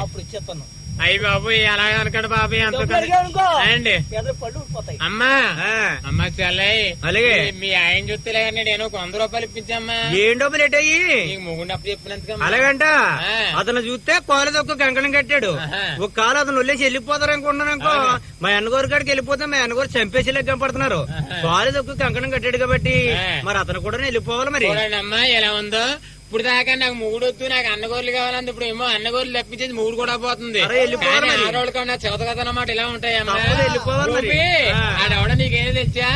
అప్పుడు ఇచ్చేస్తాను. అయ్యి బాబు ఎలా అనకండి బాబు ఎంత అండి. ఎదురు పళ్ళు ఊడిపోతాయి. అమ్మా. అమ్మా చెల్లయ్ అలాగే. మీ- ఆయన చూస్తేలే నేను ఒక వంద రూపాయలు ఇప్పించమ్మా. ఏం డబ్బులు ఎట్టయి నీకు మొగుండి చెప్పినందుకమ్మా. అలాగంట. అతను చూస్తే కాలు తక్కువ కంకణం కట్టాడు. ఒక కాలు అతను వదిలేసి వెళ్ళిపోతారు అనుకున్నాను అనుకో. మా అన్నగారి కాడికి వెళ్ళిపోతే మా అన్నగారు చంపేసి లెక్క పడుతున్నారు. కాలు తక్కువ కంకణం కట్టాడు కాబట్టి. మరి అతను కూడా వెళ్ళిపోవాలి మరి. అమ్మా ఎలా ఉందో. ఇప్పుడు దాకా నాకు మూడు వద్దు నాకు అన్నగోర్లు కావాలంటే ఇప్పుడు ఏమో అన్నగోర్లు తప్పించేది మూడు కూడా పోతుంది. ఆడవాళ్ళు కన్నా చెవత కథ అన్నమాట ఇలా ఉంటాయమ్మా. ఆడెవడ నీకేం తెచ్చా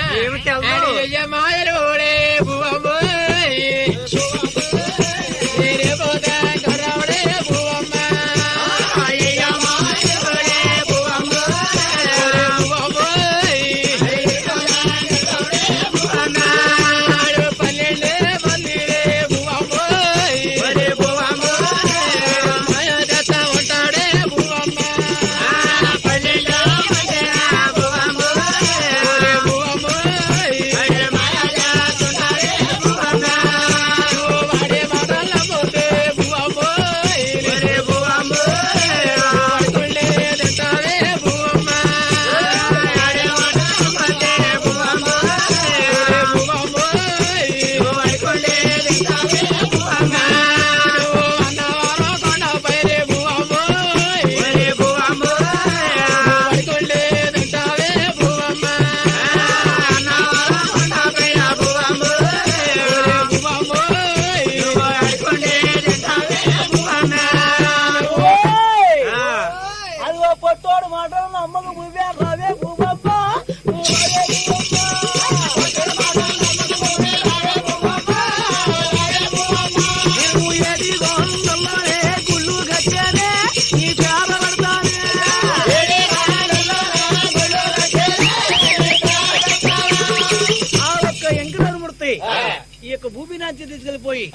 యొక్క భూమి నాంచి తీసుకెళ్ళిపోయి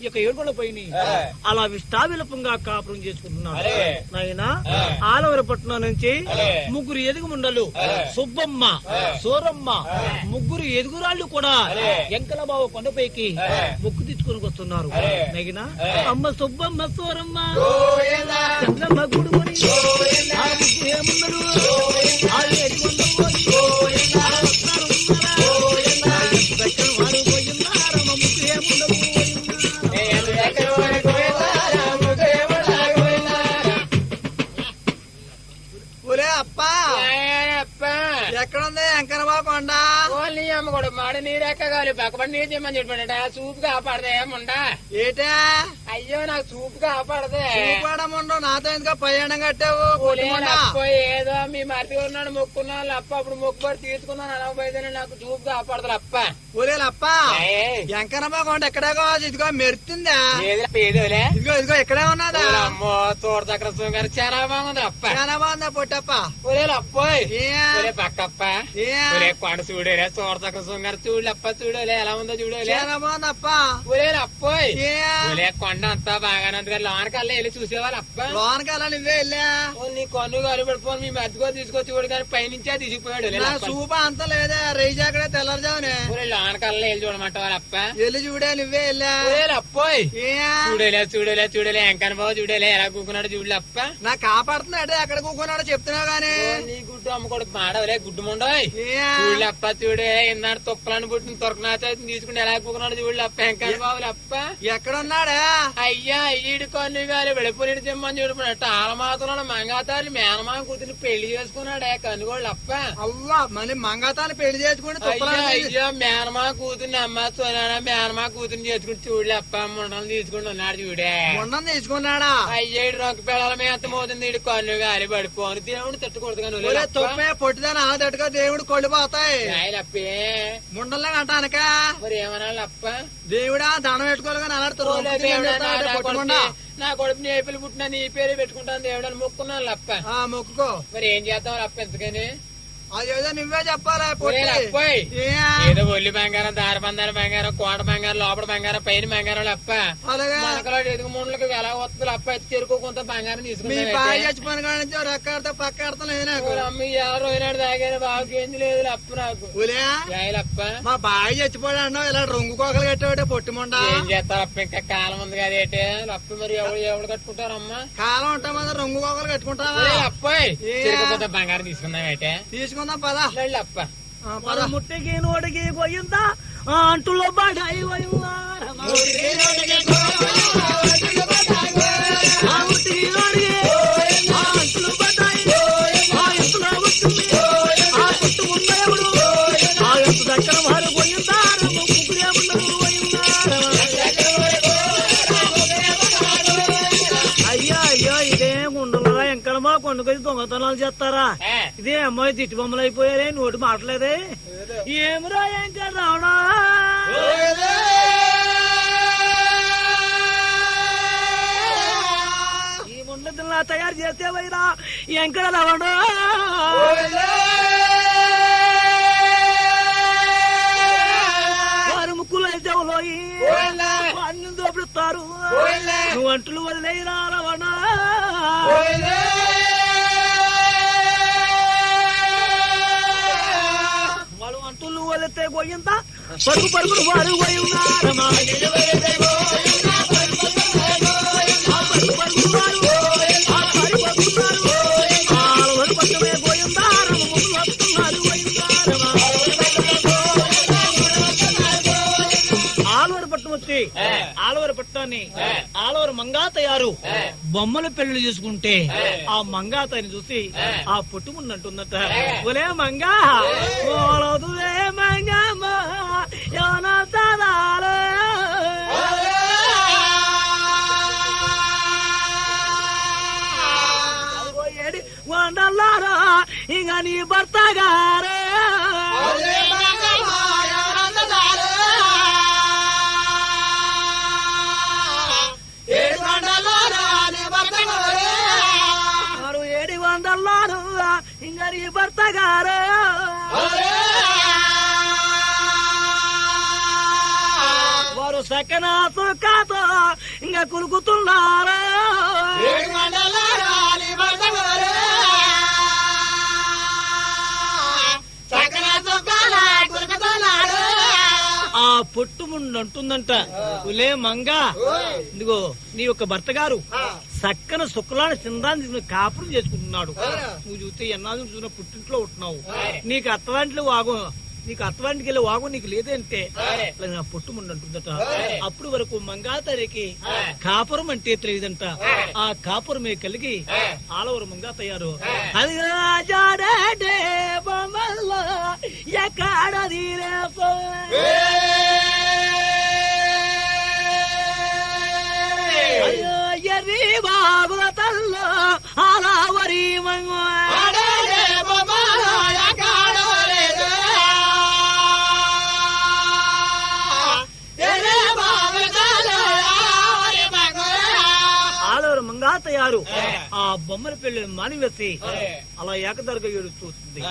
ఈ యొక్క ఏడుకొండ పోయి అలా విష్టావిలపంగా కాపురం చేసుకుంటున్నాడు. నాయన ఆలవరపట్నం నుంచి ముగ్గురు ఎదుగు ముండలు సుబ్బమ్మ సూరమ్మ ముగ్గురు ఎదుగురాళ్ళు కూడా ఎంకల బావ కొండపైకి మొక్కు తెచ్చుకొని వస్తున్నారు. నగిన అమ్మ సుబ్బమ్మ సూరమ్మ చంద్రమ్మ గుడుకొని ముగ్గురు నీరెక్కగాలి పక్కబడి చెప్పాడట. చూపు కాపాడదే ముండా? ఏటా? అయ్యో నాకు చూపు కాపాడదే. నాతో ఎందుకు ప్రయాణం కట్టావు? ఏదో మీ మరిది ఉన్నాడు మొక్కున్నాను లప్ప అప్పుడు మొక్కుబడి తీసుకున్నాను అనకపోతే నాకు చూపు కాపాడదు అప్ప వెంకనబా కొండ ఎక్కడాగో ఇదిగో మెరుతుందా? ఏదోలే ఇదిగో ఇదిగో ఇక్కడే ఉన్నదా? అమ్మో తోట దగ్గర సుంగారు చాలా బాగుంది లప్ప. చాలా బాగుందా పొట్టప్ప? ఒరే లప్పోయ్ ఏ? ఒరే పక్కప్ప. కొండ చూడేరే తోట దగ్గర సుంగారు చూడు లప్ప చూడలే ఎలా ఉందో చూడలే చాలా బాగుందప్ప. ఒరే లప్పోయ్ ఏ? ఒరే కొండ అంతా బాగానే ఉంది కానీ లోనకల్లా వెళ్ళి చూసేవాళ్ళు అప్ప లోనకి అలా నువ్వే వెళ్ళా? నీ కొన్ను గాలి పడిపోయి మీ మధ్యకో తీసుకొచ్చి వాడు కానీ పైనుంచే తీసుకుపోయాడు. చూప అంత లేదే రైజు అక్కడే తెల్లరుజావునే ఒరే లోనకల్లా వెళ్ళి చూడమంట వాళ్ళప్ప వెళ్ళి చూడే నువ్వే వెళ్ళా? ఏ చూడలే చూడలే చూడలే ఎంకన్ బాబు చూడలే ఎలా కూకున్నాడు చూడలే అప్ప నా కాపాడుతున్నాడు ఎక్కడ కూకున్నాడో చెప్తున్నావు గానీ. నీ గుడ్డు అమ్మకొడు మాడవలే గుడ్డు ముండోయ్ చూడలే అప్ప చూడే ఇన్నాడు తుప్పలను పుట్టిన తొరకనాచ తీసుకుని ఎలా కూకున్నాడు చూడలే అప్ప ఎంకన్ బాబులు అప్ప ఎక్కడున్నాడా? అయ్యా ఈడు కొన్ను గాలి వెళ్ళిపోయి తెమ్మని చూడమన్నట్టు ఆలమాతలో మంగాతారు మేనమా కూతురు పెళ్ళి చేసుకున్నాడే కనుగోళ్ళు అప్ప. అవ్వా మళ్ళీ మంగతాన్ని పెళ్ళి చేసుకుని అయ్యా మేనమా కూతుర్ని అమ్మ సోనా మేనమా కూతుర్ని చేసుకుని చూడలే అప్ప ముండలు తీసుకుని ఉన్నాడు చూడే. మొండం తీసుకున్నాడా? అయ్యేడు రొక్క పిల్లల మీద మోతుంది ఇడు కన్ను గాలి పడిపోను. దేవుడు తట్టుకూడదు కానీ పొట్టిదాని ఆ తట్టుగా దేవుడు కొళ్ళు పోతాయి. అప్పే ముండల్లా అంటానక? మరి ఏమనాలి అప్ప దేవుడా దండం పెట్టుకోవాలి కానీ దేవుడా, నా- కొడుకు నీ ఏపిలు పుట్టిన నీ పేరే పెట్టుకుంటాను దేవుడు అని మొక్కున్నాను అప్ప ఆ మొక్కుకో. మరి ఏం చేద్దాం అప్ప ఎందుకని అదేదో నువ్వే చెప్పాలా? ఏదో ఒల్లి బంగారం దారి బంగారం బంగారం కోట బంగారం లోపల బంగారం పైన బంగారం మనకలో ఎదుగు ముండ్లకు ఎలా వస్తుంది లప్ప ఎత్తి చెరుకు కొంత బంగారం నుంచి రెక్కాడితే పక్కాడతా లేదు నాకు. అమ్మ ఎవరు తాగాను బాగా ఏంది లేదు లప్ప నాకు. లప్ప మా బాగా చచ్చిపోయాడు ఇలా రంగు కోకలు కట్టేవాడే పొట్టిమండ ఏం చేస్తారు అప్ప? ఇంకా కాలం ఉంది కదా ఏంటి? లప్ప మరి ఎవడు ఎవడు కట్టుకుంటారమ్మా? కాలం ఉంటా రంగు కోకలు కట్టుకుంటావా? కొంత బంగారం తీసుకుందాం పదా లప్ప ఆ, పద మన ముట్టికి నోటికి పోయిందా ఆ అంటులో కొండకొచ్చి దొంగతనాలు చేస్తారా? ఇదే అమ్మాయి తిట్టి బొమ్మలు అయిపోయారే నోటి మాటలేదే? ఏమిరా ఎంకడ రావడా ఈ ముండదిల్లా తయారు చేస్తే వైరా ఎంకడ రావడా ముక్కులు అయితే అన్ని దోపిస్తారు నువ్వు అంటులు వదిలేరా రవణా. అంటులు వదిలితే పోయిందా పరుగు పరుగులు వారు పోయి ఉన్నారమ్మా. ఆ పరుగు బొమ్మల పెళ్ళి చేసుకుంటే ఆ మంగాతని చూసి ఆ పుట్టుమున్నంటుందట. ఒలే మంగా ఏడి వండల్లారా ఇక నీ భర్త గారే. భర్త గారే. వారు సకన సుఖాతో ఇంకా కులుకుతున్నారు. ఆ పొట్టు ముందు అంటుందంట ఉలే మంగా ఇదిగో నీ యొక్క భర్త గారు చక్కన శుక్లాన్ని చిందాన్ని తీసుకుని కాపురం చేసుకుంటున్నాడు. నువ్వు చూస్తే ఎన్నాళ్ళు చూసిన పుట్టింట్లో ఉంటున్నావు. నీకు అత్తవాంటిలో వాగు నీకు అత్తవాంటికి వెళ్ళి వాగు నీకు లేదంటే నా పొట్టు ముందు అప్పుడు వరకు మంగాతరికి కాపురం అంటే తెలియదంట. ఆ కాపురమే కలిగి ఆలవరు మంగాతయ్యారు అది రాజాడే బొమ్మల్లో ఎక్కడ బాబుల తల్లో ఆలావరి మంగ. ఆలవరు మంగా తయారు ఆ బొమ్మల పెళ్ళి మానివేసి అలా ఏకదరగా ఏడుస్తుంది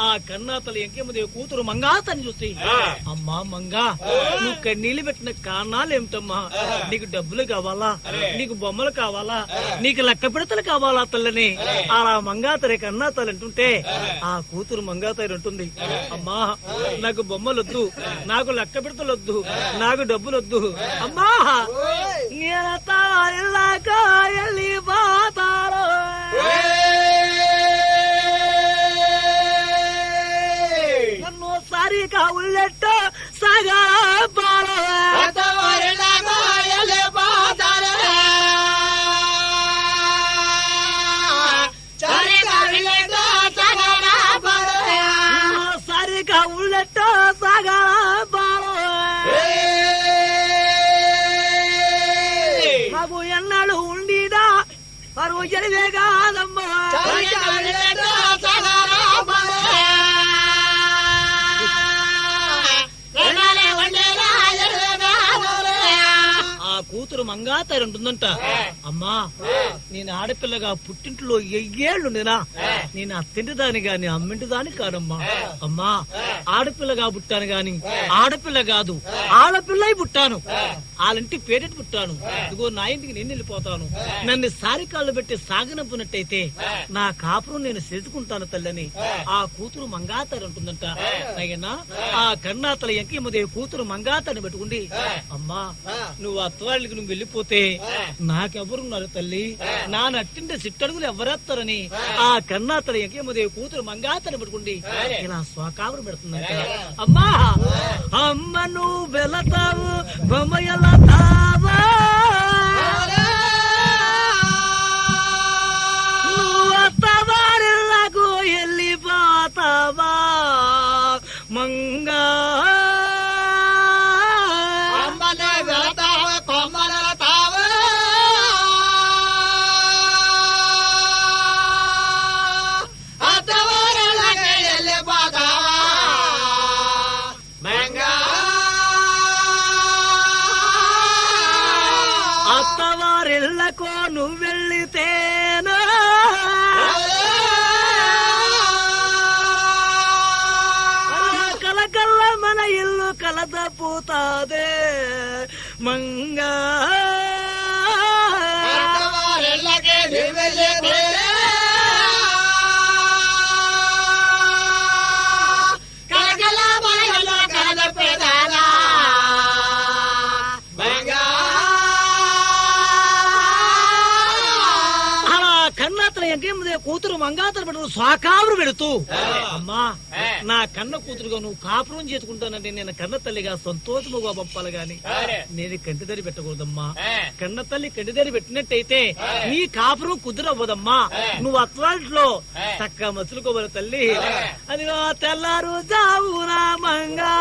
ఆ కన్నాతల ఎంకేమదేవి కూతురు మంగాతని చూసి అమ్మా మంగా నువ్వు కన్నీళ్ళు పెట్టిన కారణాలు ఏమిటమ్మా? నీకు డబ్బులు కావాలా? నీకు బొమ్మలు కావాలా? నీకు లెక్క పిడతలు కావాలా తల్లని? అలా మంగాతరి కన్నాతలు అంటుంటే ఆ. కూతురు మంగాతరి అంటుంది అమ్మా నాకు బొమ్మలొద్దు నాకు లెక్క పిడతలొద్దు నాకు డబ్బులొద్దు. అమ్మా! నేనతా ఇల్లాక వెళ్ళిపోతారు నన్ను காவுலட்டோ சகா பாலவ కూతురు మంగాతారు ఉంటుందంట అమ్మా నేను ఆడపిల్లగా పుట్టింట్లో ఎయ్యేళ్ళు నేనా నేను అత్తింటి దాని గాని అమ్మింటి దాని కాదమ్మా అమ్మా ఆడపిల్లగా పుట్టాను గాని ఆడపిల్ల కాదు ఆడపిల్ల పుట్టాను. వాళ్ళంటి పేరెట్ పుట్టాను ఇదిగో నా ఇంటికి నేను వెళ్ళిపోతాను. నన్ను సారికాళ్ళు పెట్టి సాగనంపునట్టయితే నా కాపురం నేను సెదుకుంటాను తల్లని. ఆ కూతురు మంగాతరు ఉంటుందంట. అయినా ఆ కన్నాతల ఎంకేమదే కూతురు మంగాతని పెట్టుకుండి అమ్మా నువ్వు అత్తవాళ్ళకి నువ్వు వెళ్ళిపోతే నాకెవరున్నారు తల్లి? నా నట్టింటే సిట్టడుగులు ఎవరెత్తారని ఆ కన్నాతల ఎంకేమదే కూతురు మంగాతని పెట్టుకుండి ఇలా స్వకాపురం పెడుతుందంట. అమ్మా! అమ్మ నువ్వు వెళతావు బొమ్మయలతావా నువ్వు పోతాదే మంగాతలు పెడుతూ. స్వాకాపురు పెడుతూ అమ్మా నా కన్న కూతురుగా నువ్వు కాపురం చేసుకుంటానంటే నేను కన్న తల్లిగా సంతోషముగా పంపాలి గాని. నేను కంటిదరి పెట్టకూడదమ్మా. కన్న తల్లి కంటిదరి పెట్టినట్టయితే నీ కాపురం కుదురవ్వదమ్మా. నువ్వు అత్వాంట్లో చక్క మసులుకోవాలి తల్లి. అది నా తెల్లారు జావురా మంగా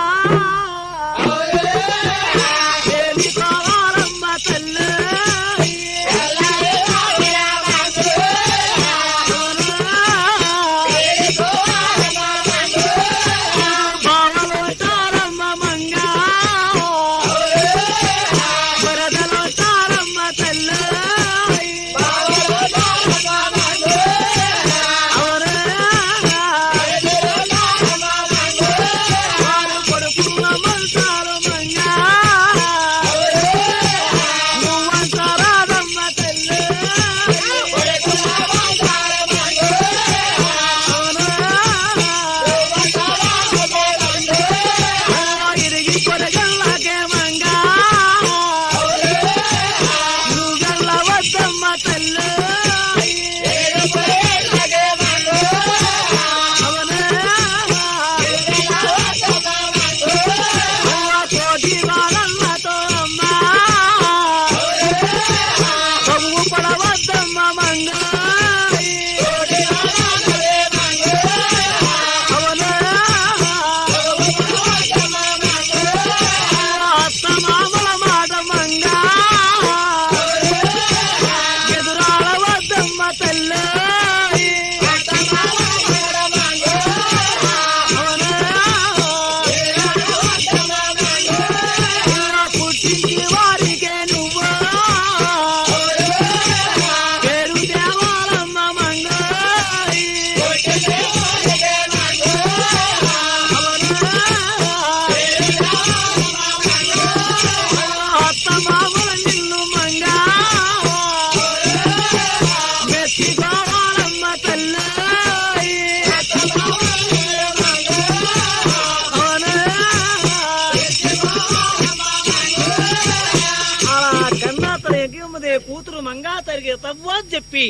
తవ్వా చెప్పి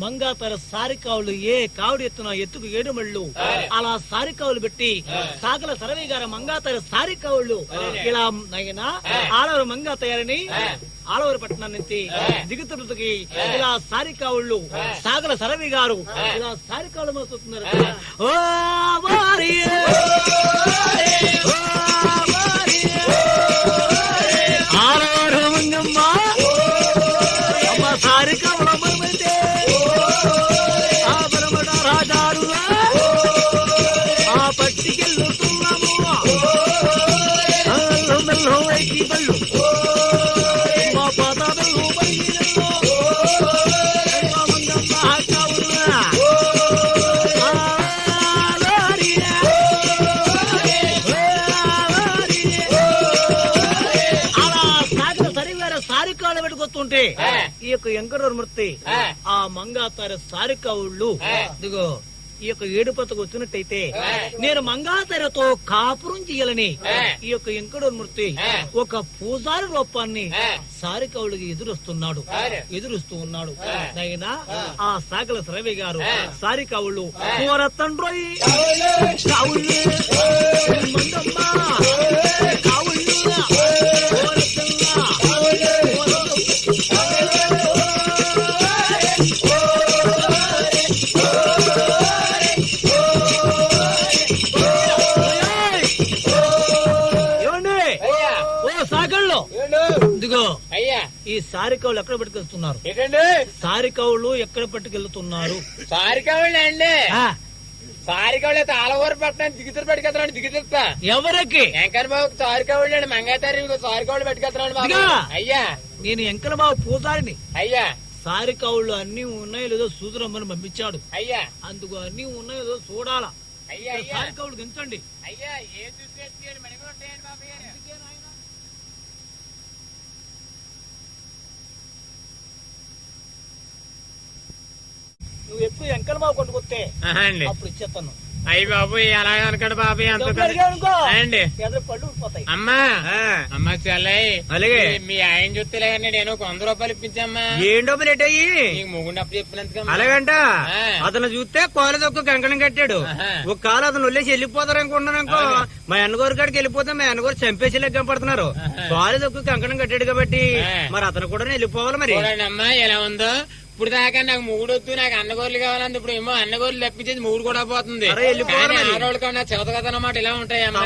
మంగా తన సారికావులు ఏ కావుడు ఎత్తున ఎత్తుకు ఏడుమళ్ళు అలా సారికావులు పెట్టి సాగల సరవి గారు మంగా తన సారికావుళ్ళు ఇలా నగిన ఆడవారు మంగా తయారని ఆలవరి పట్టణం నుంచి దిగుతుడికి ఇలా సారికావుళ్ళు సాగల సరవి గారు ఇలా సారికావులు మోస్తున్నారు ఓ యొక్క వెంకటరమూర్తి ఆ. ఆ మంగాతార సారికవుళ్ళు. ఇదిగో ఈ యొక్క ఏడుపతకు వచ్చినట్టయితే నేను మంగాతారతో కాపురం చేయాలని. ఈ యొక్క వెంకటరమూర్తి. ఒక పూజారి రూపాన్ని ఆ. సారికవులకి ఎదురొస్తున్నాడు. ఎదురుస్తూ ఉన్నాడు ఆ. అయినా ఆ సాగల సరవి గారు. సారికవుళ్ళు సారికవులు ఎక్కడ పట్టుకెళ్తున్నారు? ఏంటండి? సారికవులు ఎక్కడ పట్టుకెళ్తున్నారు? సారికావుళ్ళు అండి. ఆ, సారికావుళ్ళు తాళవూరు పట్టణం దిగుతురు పట్టుకెళ్తాను దిగుతురుతా ఎవరికి? వెంకన్న బాబు సారికావుళ్ళు అండి. మంగాతారి సారికావుళ్ళు పట్టుకెళ్తాను బాబు. ఇదిగా. అయ్యా. నేను ఎంకల బాబు పూజారిని. అయ్యా. సారికవులు అన్ని ఉన్నాయో లేదో సూదురమ్మని పంపించాడు. అయ్యా. అందుకు అన్ని ఉన్నాయో లేదో చూడాలా. సారికవులు దించండి అయ్యా. ఏ చూసి మణిగా ఉంటాయండి బాబు గారు నువ్వు ఎప్పుడు ఎంకల బాబు కొట్టుకొస్తే అప్పుడు ఇచ్చేస్తాను. అయ్యి బాబు అనుకోండి బాబు ఎంత అండి. పళ్ళు ఊడిపోతాయి. అమ్మా అమ్మా చెల్లయ్య అలాగే. మీ- ఆయన చూస్తేలే నేను వంద రూపాయలు ఇప్పించమ్మా. ఏం డబ్బులు ఎట్టయి ముగ్గురు చెప్పినందుకమ్మా. అలాగంట. అతను చూస్తే కాలు ఒక కంకణం కట్టాడు. ఒక కాలు అతను వదిలేసి వెళ్ళిపోతారు అనుకుంటున్నాను అనుకో. అవును. మా అన్నగారి కాడికి వెళ్ళిపోతే మా అన్నగారు చంపేసి లెక్క పడుతున్నారు. కాలు ఒక కంకణం కట్టాడు కాబట్టి. మరి అతను కూడా వెళ్ళిపోవాలి మరి. అమ్మా ఎలా ఉందో. ఇప్పుడు దాకా నాకు మూడు వద్దు నాకు అన్నగోర్లు కావాలంటే ఇప్పుడు ఏమో అన్నగోర్లు తప్పించేది మూడు కూడా పోతుంది. అరే, వెళ్ళిపోవాలి కానీ మరి. ఆడవాళ్ళ కన్నా చెవత కథ అన్నమాట ఇలా ఉంటాయి అమ్మా